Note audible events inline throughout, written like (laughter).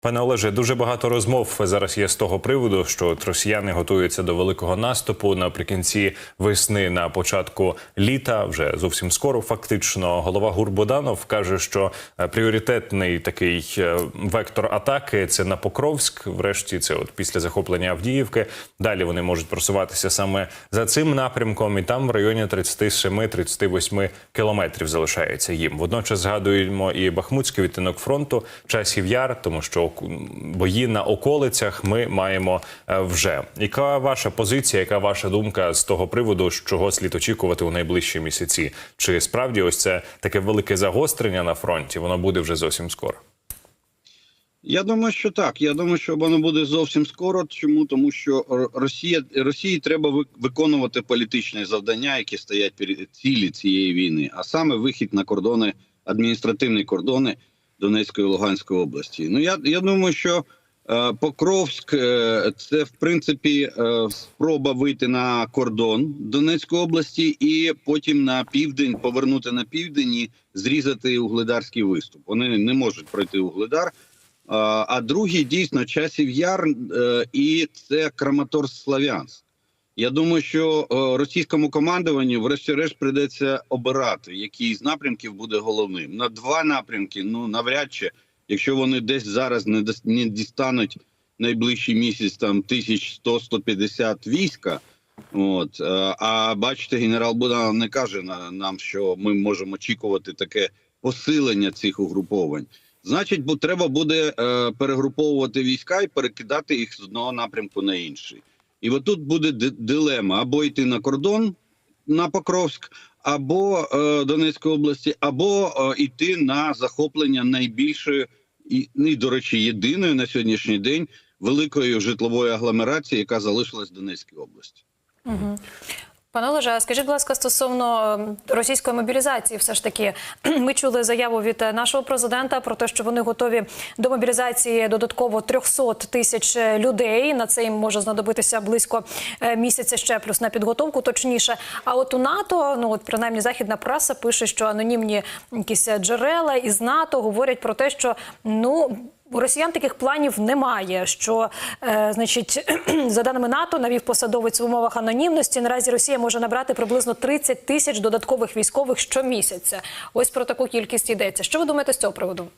Пане Олеже, дуже багато розмов зараз є з того приводу, що от росіяни готуються до великого наступу наприкінці весни, на початку літа, вже зовсім скоро. Фактично, голова ГУР Боданов каже, що е, пріоритетний такий е, вектор атаки це на Покровськ. Врешті, це от після захоплення Авдіївки. Далі вони можуть просуватися саме за цим напрямком, і там в районі 37-38 кілометрів залишається їм. Водночас згадуємо і Бахмутський відтинок фронту, часів яр, тому що бої на околицях ми маємо е, вже. Яка ваша позиція? Яка ваша думка з того приводу, чого слід очікувати у найближчі місяці? Чи справді ось це таке велике загострення на фронті? Воно буде вже зовсім скоро. Я думаю, що так. Я думаю, що воно буде зовсім скоро. Чому? Тому що Росія Росії треба ви- виконувати політичні завдання, які стоять перед цілі цієї війни, а саме вихід на кордони, адміністративні кордони Донецької і Луганської області. Ну я, я думаю, що е, Покровськ е, це в принципі е, спроба вийти на кордон Донецької області і потім на південь повернути на південь і зрізати угледарський виступ. Вони не можуть пройти угледар. А другий дійсно часів яр е, і це Краматорськ Славянськ. Я думаю, що е, російському командуванню, врешті-решт, прийдеться обирати, який з напрямків буде головним. На два напрямки, ну навряд чи, якщо вони десь зараз не дістануть найближчий місяць там 1100-150 війська. От е, а бачите, генерал Буданов не каже на нам, що ми можемо очікувати таке посилення цих угруповань. Значить, бо треба буде е, перегруповувати війська і перекидати їх з одного напрямку на інший. І отут буде ди- дилема: або йти на кордон на Покровськ, або е, Донецької області, або е, йти на захоплення найбільшої і, ну, і, до речі, єдиної на сьогоднішній день великої житлової агломерації, яка залишилась в Донецькій області. Пане Олеже, скажіть, будь ласка, стосовно ем, російської мобілізації, все ж таки, (clears throat) ми чули заяву від е, нашого президента про те, що вони готові до мобілізації додатково 300 тисяч людей. На це їм може знадобитися близько е, місяця ще плюс на підготовку, точніше. А от у НАТО, ну от принаймні західна преса пише, що анонімні якісь джерела із НАТО говорять про те, що ну. У росіян таких планів немає. Що, е, значить, (clears throat) за даними НАТО, навів посадовець в умовах анонімності. Наразі Росія може набрати приблизно 30 тисяч додаткових військових щомісяця. Ось про таку кількість йдеться. Що ви думаєте з цього приводу?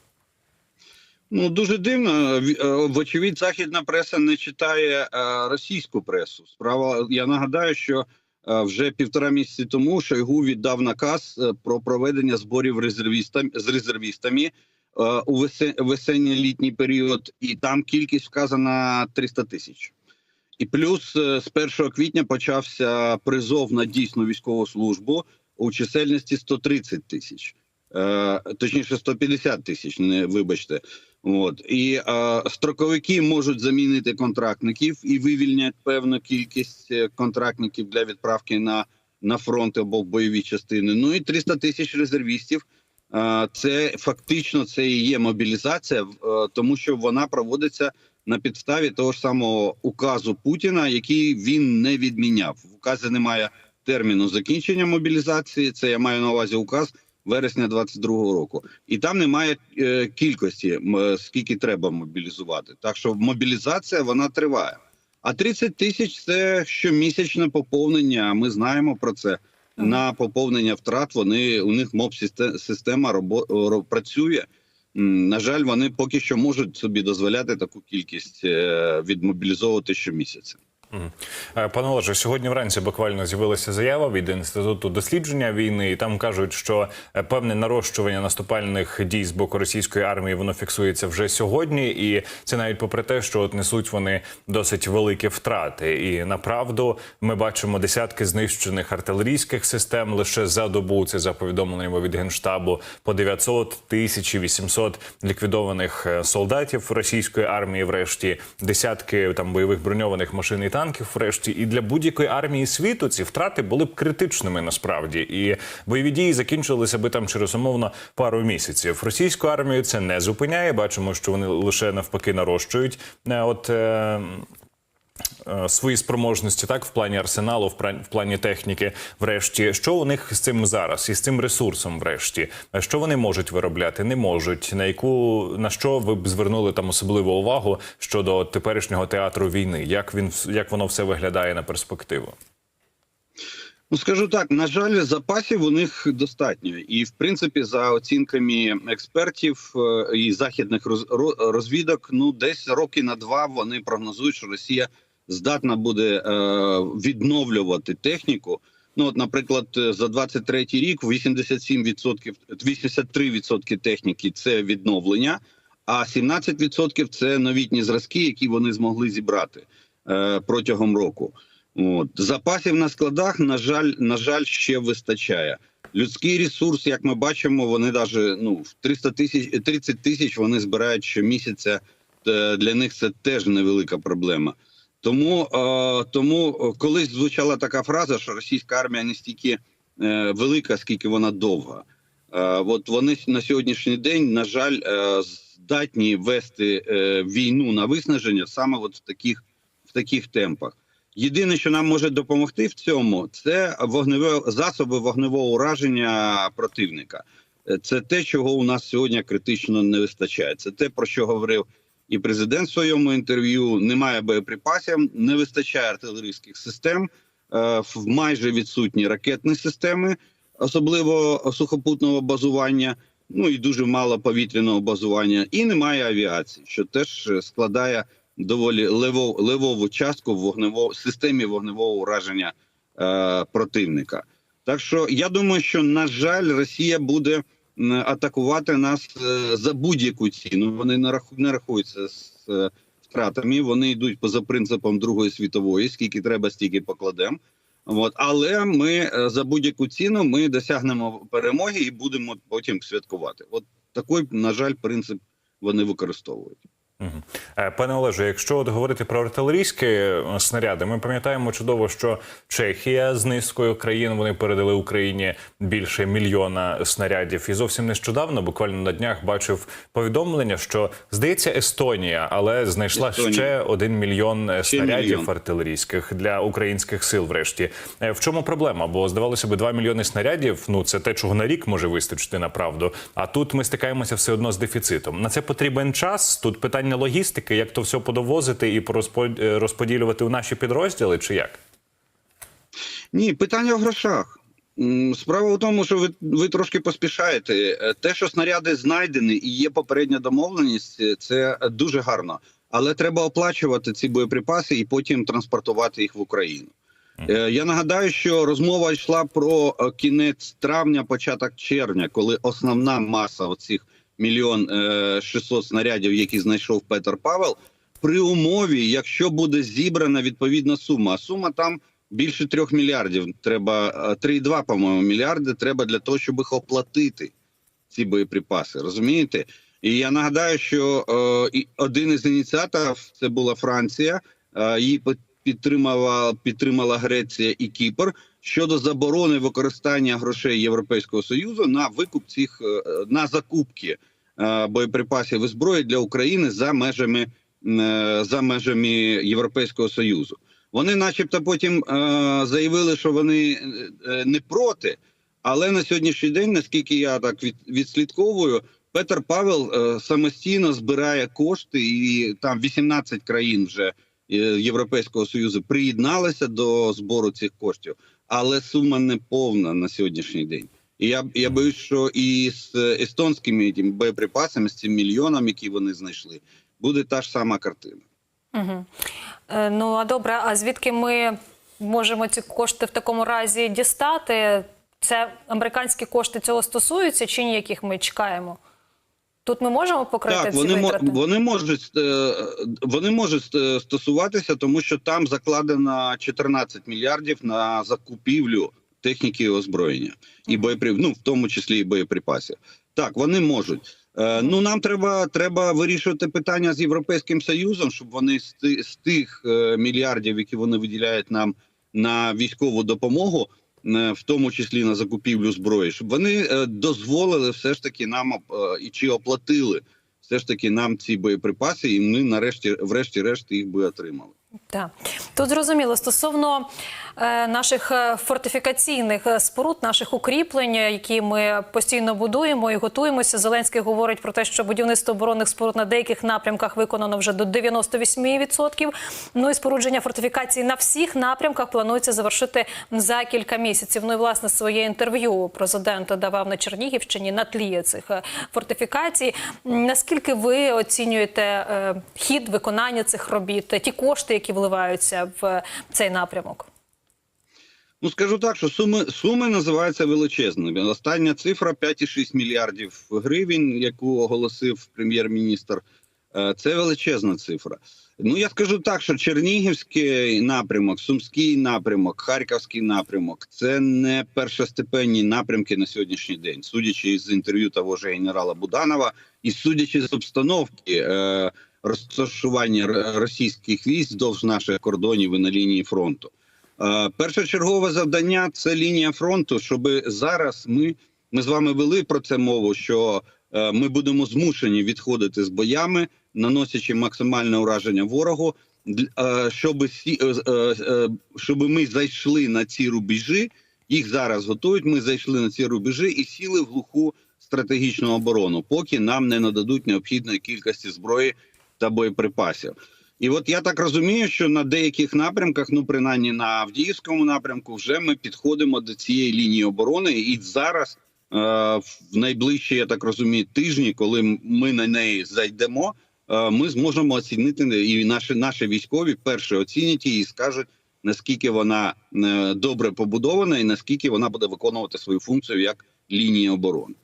Ну дуже дивно. Е, Вочевидь, західна преса не читає е, російську пресу. Справа я нагадаю, що е, вже півтора місяці тому Шойгу віддав наказ про проведення зборів резервістам з резервістами у весе- весенньо-літній період, і там кількість вказана 300 тисяч. І плюс е, з 1 квітня почався призов на дійсну військову службу у чисельності 130 тисяч. Е, точніше 150 тисяч, не вибачте. От і е, строковики можуть замінити контрактників і вивільнять певну кількість е, контрактників для відправки на, на фронт або в бойові частини. Ну і 300 тисяч резервістів. Це фактично це і є мобілізація, е, тому що вона проводиться на підставі того ж самого указу Путіна, який він не відміняв. В указі немає терміну закінчення мобілізації. Це я маю на увазі указ вересня 22-го року, і там немає е, кількості, е, скільки треба мобілізувати. Так що мобілізація вона триває. А 30 тисяч це щомісячне поповнення. Ми знаємо про це. На поповнення втрат вони у них моб система робо, ро- працює. На жаль, вони поки що можуть собі дозволяти таку кількість е, відмобілізовувати щомісяця. Е, Пане Олеже, сьогодні вранці буквально з'явилася заява від інституту дослідження війни, і там кажуть, що е, певне нарощування наступальних дій з боку російської армії воно фіксується вже сьогодні, і це навіть попри те, що от несуть вони досить великі втрати. І направду ми бачимо десятки знищених артилерійських систем лише за добу. Це за повідомленнями від генштабу по 900 тисяч 800 ліквідованих е, солдатів російської армії. Врешті десятки там бойових броньованих машин і танків. Врешті, і для будь-якої армії світу ці втрати були б критичними насправді. І бойові дії закінчилися би там через умовно пару місяців. Російську армію це не зупиняє. Бачимо, що вони лише навпаки нарощують. е, От е, свої спроможності, так в плані арсеналу, в плані техніки. Врешті, що у них з цим зараз і з цим ресурсом, врешті, Е, що вони можуть виробляти, не можуть. На яку на що ви б звернули там особливу увагу щодо теперішнього театру війни? Як він як воно все виглядає на перспективу? Ну скажу так, на жаль, запасів у них достатньо, і в принципі, за оцінками експертів е, і західних роз- розвідок, ну десь роки на два вони прогнозують, що Росія здатна буде е, відновлювати техніку. Ну, от, наприклад, е, за 23-й рік 87%, 83% техніки це відновлення, а 17% це новітні зразки, які вони змогли зібрати е, протягом року. От запасів на складах, на жаль, на жаль, ще вистачає. Людський ресурс, як ми бачимо, вони навіть ну в 300 тисяч 30 тисяч вони збирають щомісяця. Е, Для них це теж невелика проблема. Тому, е, тому колись звучала така фраза, що російська армія не стільки е, велика, скільки вона довга. Е, от вони на сьогоднішній день, на жаль, е, здатні вести е, війну на виснаження саме от в таких, в таких темпах. Єдине, що нам може допомогти в цьому, це вогневе засоби вогневого ураження противника. Е, Це те, чого у нас сьогодні критично не вистачає. Це те, про що говорив і президент в своєму інтерв'ю. Немає боєприпасів, не вистачає артилерійських систем, е, в- майже відсутні ракетні системи, особливо сухопутного базування. Ну і дуже мало повітряного базування, і немає авіації, що теж е, складає доволі левов, левову частку в вогнево, системі вогневого ураження е, противника. Так що я думаю, що на жаль, Росія буде атакувати нас е, за будь-яку ціну. Вони не раху- не рахуються з е, втратами. Вони йдуть поза принципом Другої світової, скільки треба, стільки покладемо. От, але ми е, за будь-яку ціну ми досягнемо перемоги і будемо потім святкувати. От такий, на жаль, принцип вони використовують. Е, Пане Олеже, якщо от говорити про артилерійські е, снаряди, ми пам'ятаємо чудово, що Чехія з низкою країн вони передали Україні більше мільйона снарядів. І зовсім нещодавно, буквально на днях, бачив повідомлення, що здається Естонія, але знайшла Естонія. ще один мільйон е, Ще снарядів мільйон. артилерійських для українських сил. Врешті в чому проблема? Бо здавалося б, 2 мільйони снарядів. Ну це те, чого на рік може вистачити направду. А тут ми стикаємося все одно з дефіцитом. На це потрібен час. Тут питання логістики, як то все подовозити і е, розподілювати у наші підрозділи, чи як? Ні, питання в грошах. Справа в тому, що ви, ви трошки поспішаєте. Е, Те, що снаряди знайдені і є попередня домовленість, е, це дуже гарно. Але треба оплачувати ці боєприпаси і потім транспортувати їх в Україну. Я нагадаю, що розмова йшла про кінець травня, початок червня, коли основна маса оцих мільйон е, 600 снарядів, які знайшов Петер Павел, при умові, якщо буде зібрана відповідна сума. А сума там більше трьох мільярдів. Треба е, 3,2, по-моєму, мільярди. Треба для того, щоб їх оплатити. Ці боєприпаси, розумієте? І я нагадаю, що е, один із ініціаторів це була Франція. Е, її підтримала підтримала Греція і Кіпр щодо заборони використання грошей Європейського союзу на викуп цих е, на закупки е, боєприпасів і зброї для України за межами е, за межами Європейського союзу. Вони, начебто, потім е, заявили, що вони е, не проти. Але на сьогоднішній день, наскільки я так від, відслідковую, Петер Павел е, самостійно збирає кошти, і там 18 країн вже е, Європейського союзу приєдналися до збору цих коштів, але сума не повна на сьогоднішній день. І я я боюсь, що і з естонськими тим, боєприпасами, з цим мільйоном, які вони знайшли, буде та ж сама картина. Угу. Е, ну а добре, а звідки ми можемо ці кошти в такому разі дістати? Це американські кошти цього стосуються чи ні, яких ми чекаємо? Тут ми можемо покрити Так, вони витрати? вони можуть е, вони можуть е, стосуватися, тому що там закладено 14 мільярдів на закупівлю техніки і озброєння і боєприв, ну в тому числі і боєприпасів. Так, вони можуть. Е, Ну нам треба треба вирішувати питання з європейським союзом, щоб вони з, з тих е, мільярдів, які вони виділяють нам на військову допомогу, е, в тому числі на закупівлю зброї, щоб вони е, дозволили все ж таки нам е, і чи оплатили все ж таки нам ці боєприпаси, і ми нарешті, врешті-решт, їх би отримали. Так. Тут зрозуміло стосовно е, наших е, фортифікаційних е, споруд, наших укріплень, е, які ми постійно будуємо і готуємося. Зеленський говорить про те, що будівництво оборонних споруд на деяких напрямках виконано вже до 98%. Ну і спорудження фортифікацій на всіх напрямках планується завершити за кілька місяців. Ну і власне своє інтерв'ю президент давав на Чернігівщині на тлі цих фортифікацій. Наскільки ви оцінюєте е, хід виконання цих робіт, ті кошти, які вливаються в цей напрямок? Ну скажу так, що суми суми називаються величезними. Остання цифра 5,6 мільярдів гривень, яку оголосив прем'єр-міністр. е, Це величезна цифра. Ну я скажу так, що Чернігівський напрямок, Сумський напрямок, Харківський напрямок це не першостепенні напрямки на сьогоднішній день, судячи з інтерв'ю того ж генерала Буданова, і судячи з обстановки е, розташування російських військ вздовж наших кордонів і на лінії фронту. Першочергове завдання це лінія фронту, щоб зараз ми, ми з вами вели про це мову, що е, ми будемо змушені відходити з боями, наносячи максимальне ураження ворогу, дл- е, щоб, е, щоб ми зайшли на ці рубежі. Їх зараз готують. Ми зайшли на ці рубежі і сіли в глуху стратегічну оборону, поки нам не нададуть необхідної кількості зброї та боєприпасів. І от я так розумію, що на деяких напрямках, ну принаймні на Авдіївському напрямку, вже ми підходимо до цієї лінії оборони, і зараз е, в найближчі, я так розумію, тижні, коли ми на неї зайдемо, е, ми зможемо оцінити і наші наші військові перше оцінять її і скажуть наскільки вона е, добре побудована, і наскільки вона буде виконувати свою функцію як лінія оборони.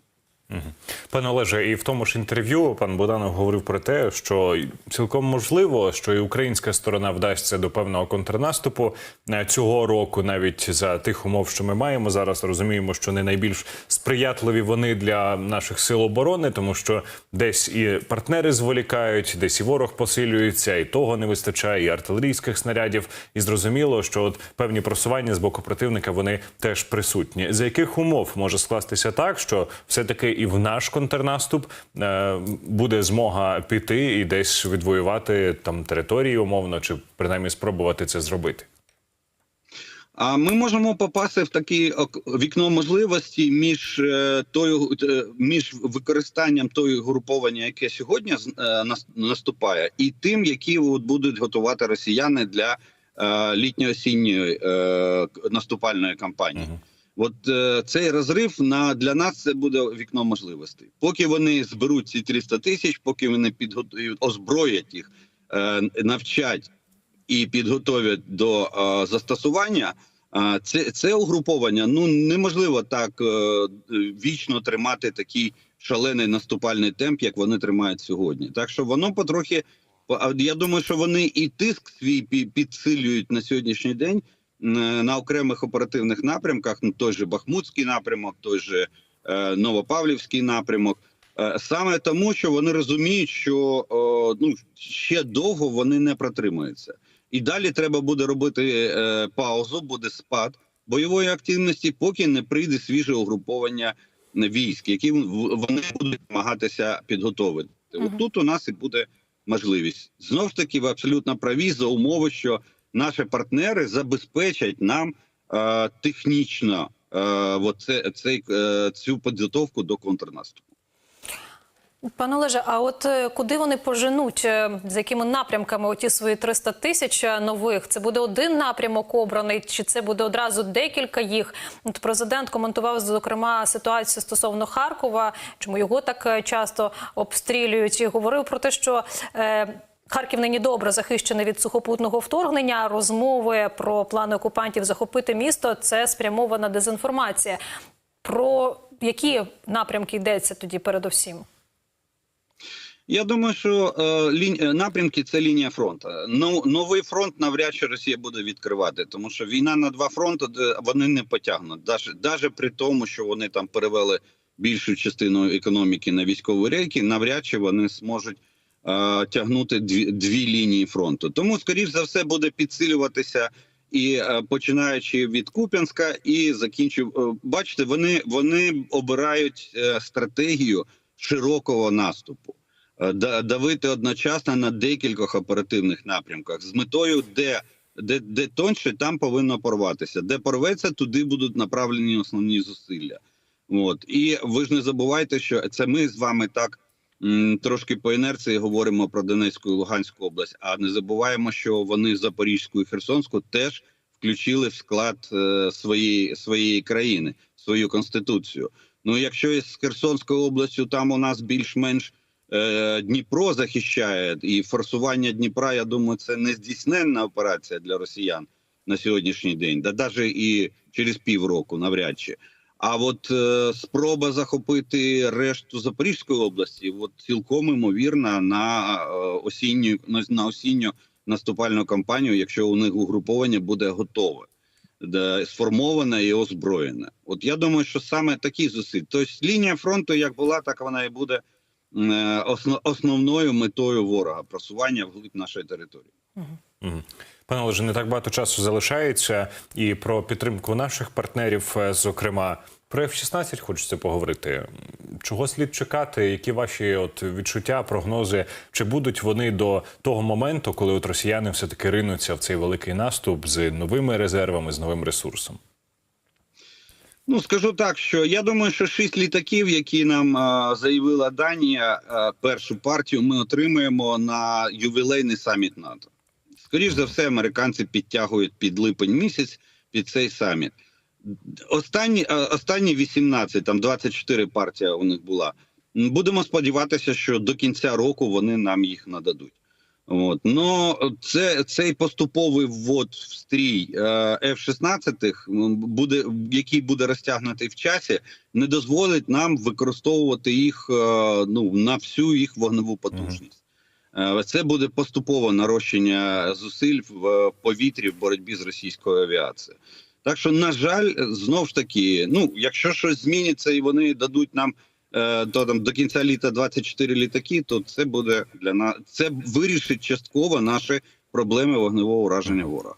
Пане Олеже, і в тому ж інтерв'ю пан Боданов говорив про те, що цілком можливо, що і українська сторона вдасться до певного контрнаступу е, цього року, навіть за тих умов, що ми маємо зараз. Розуміємо, що не найбільш сприятливі вони для наших сил оборони, тому що десь і партнери зволікають, десь і ворог посилюється, і того не вистачає, і артилерійських снарядів. І зрозуміло, що от певні просування з боку противника вони теж присутні. За яких умов може скластися так, що все таки і в наш контрнаступ е, буде змога піти і десь відвоювати там території умовно, чи принаймні спробувати це зробити? А ми можемо попасти в таке вікно можливості між е, тою е, між використанням тої груповання, яке сьогодні наступає, і тим, які от будуть готувати росіяни для літньо-осінньої наступальної кампанії. От е, цей розрив на для нас це буде вікно можливостей. Поки вони зберуть ці 300 тисяч, поки вони підготують, озброять їх, е, навчать і підготовлять до е, застосування. е, Це це угруповання. Ну неможливо так е, вічно тримати такий шалений наступальний темп, як вони тримають сьогодні. Так що воно потрохи а я думаю, що вони і тиск свій підсилюють на сьогоднішній день на окремих оперативних напрямках. Ну той же Бахмутський напрямок, той же е, Новопавлівський напрямок. Е, Саме тому, що вони розуміють, що ну ще довго вони не протримаються, і далі треба буде робити е, паузу, буде спад бойової активності, поки не прийде свіже угруповання військ, які вони будуть намагатися підготовити. От тут у нас і буде можливість знов ж таки ви абсолютно праві за умови, що наші партнери забезпечать нам е, технічно е, от це, цей, е, цю підготовку до контрнаступу. Пане Олеже, а от е, куди вони поженуть, е, з якими напрямками оті свої 300 тисяч е, нових? Це буде один напрямок обраний, чи це буде одразу декілька їх? От президент коментував зокрема ситуацію стосовно Харкова, чому його так часто обстрілюють, і говорив про те, що. Харків нині добре захищений від сухопутного вторгнення. Розмови про плани окупантів захопити місто це спрямована дезінформація. Про які напрямки йдеться тоді передусім? Я думаю, що е, лінь, е, напрямки це лінія фронту. Ну новий фронт навряд чи Росія буде відкривати, тому що війна на два фронти вони не потягнуть, даже при тому, що вони там перевели більшу частину економіки на військові рейки, навряд чи вони зможуть е, тягнути дві, дві лінії фронту. Тому, скоріш за все, буде підсилюватися і е, починаючи від Куп'янська і закінчив. е, бачите, вони, вони обирають стратегію широкого наступу. давити одночасно на декількох оперативних напрямках з метою, де, де, де тоньше, там повинно порватися. Де порветься, туди будуть направлені основні зусилля. От і ви ж не забувайте, що це ми з вами так трошки по інерції говоримо про Донецьку і Луганську область, а не забуваємо, що вони Запорізьку і Херсонську теж включили в склад е, своєї своєї країни, свою конституцію. Ну, якщо із Херсонською областю там у нас більш-менш е, Дніпро захищає і форсування Дніпра, я думаю, це не здійсненна операція для росіян на сьогоднішній день, да навіть і через півроку, навряд чи. А от е, спроба захопити решту Запорізької області, от цілком імовірна на е, осінню на, на осінню наступальну кампанію, якщо у них угруповання буде готове, де сформоване і озброєне. От я думаю, що саме такі зусиль. Тобто лінія фронту, як була, так вона і буде е, осно- основною метою ворога просування вглиб нашої території. Мгм. Пане Олеже, не так багато часу залишається, і про підтримку наших партнерів, е, зокрема, про F-16 хочеться поговорити. Чого слід чекати? Які ваші от відчуття, прогнози? Чи будуть вони до того моменту, коли от росіяни все таки ринуться в цей великий наступ з новими резервами, з новим ресурсом? Ну скажу так, що я думаю, що шість літаків, які нам е, заявила Данія, е, першу партію ми отримаємо на ювілейний саміт НАТО. Скоріш за все, американці підтягують під липень місяць під цей саміт. Останні, е, останні 18, там 24 партія у них була. Будемо сподіватися, що до кінця року вони нам їх нададуть. От. Но це цей поступовий ввод в стрій е, F-16, буде, який буде розтягнутий в часі, не дозволить нам використовувати їх е, ну, на всю їх вогневу потужність. Е, Це буде поступове нарощення зусиль в е, повітрі в боротьбі з російською авіацією. Так що, на жаль, знов ж таки, ну якщо щось зміниться і вони дадуть нам е, то там до кінця літа 24 літаки, то це буде для нас це вирішить частково наші проблеми вогневого ураження ворога.